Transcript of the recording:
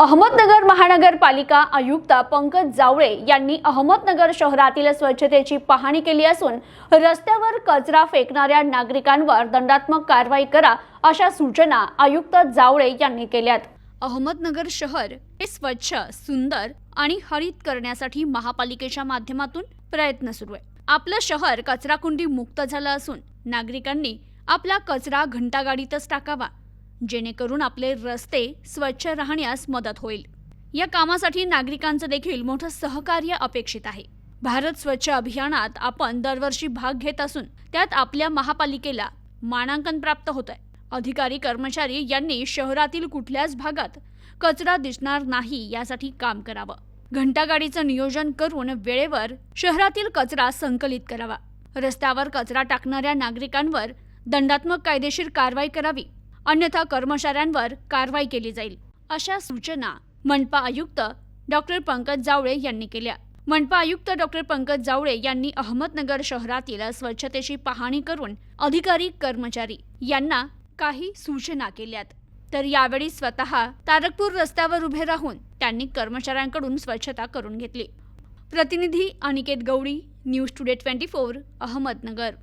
अहमदनगर महानगरपालिका आयुक्त पंकज जावळे यांनी अहमदनगर शहरातील स्वच्छतेची पाहणी केली असून रस्त्यावर कचरा फेकणाऱ्या नागरिकांवर दंडात्मक कारवाई करा अशा सूचना आयुक्त जावळे यांनी केल्यात. अहमदनगर शहर हे स्वच्छ सुंदर आणि हरित करण्यासाठी महापालिकेच्या माध्यमातून प्रयत्न सुरू आहे. आपलं शहर कचराकुंडी मुक्त झालं असून नागरिकांनी आपला कचरा घंटागाडीतच टाकावा. जेणेकरून आपले रस्ते स्वच्छ राहण्यास मदत होईल. या कामासाठी नागरिकांचं देखील मोठं सहकार्य अपेक्षित आहे. भारत स्वच्छ अभियानात आपण दरवर्षी भाग घेत असून त्यात आपल्या महापालिकेला मानांकन प्राप्त होत आहे अधिकारी कर्मचारी यांनी शहरातील कुठल्याच भागात कचरा दिसणार नाही यासाठी काम करावं. घंटागाडीचं नियोजन करून वेळेवर शहरातील कचरा संकलित करावा. रस्त्यावर कचरा टाकणाऱ्या नागरिकांवर दंडात्मक कायदेशीर कारवाई करावी. अन्यथा कर्मचाऱ्यांवर कारवाई केली जाईल अशा सूचना मनपा आयुक्त डॉक्टर पंकज जावळे यांनी केल्या. मनपा आयुक्त डॉक्टर पंकज जावळे यांनी अहमदनगर शहरातील स्वच्छतेची पाहणी करून अधिकारी कर्मचारी यांना काही सूचना केल्यात. तर यावेळी स्वतः तारकपूर रस्त्यावर उभे राहून त्यांनी कर्मचाऱ्यांकडून स्वच्छता करून घेतली. प्रतिनिधी Aniket Gaudi news today twenty four Ahmednagar.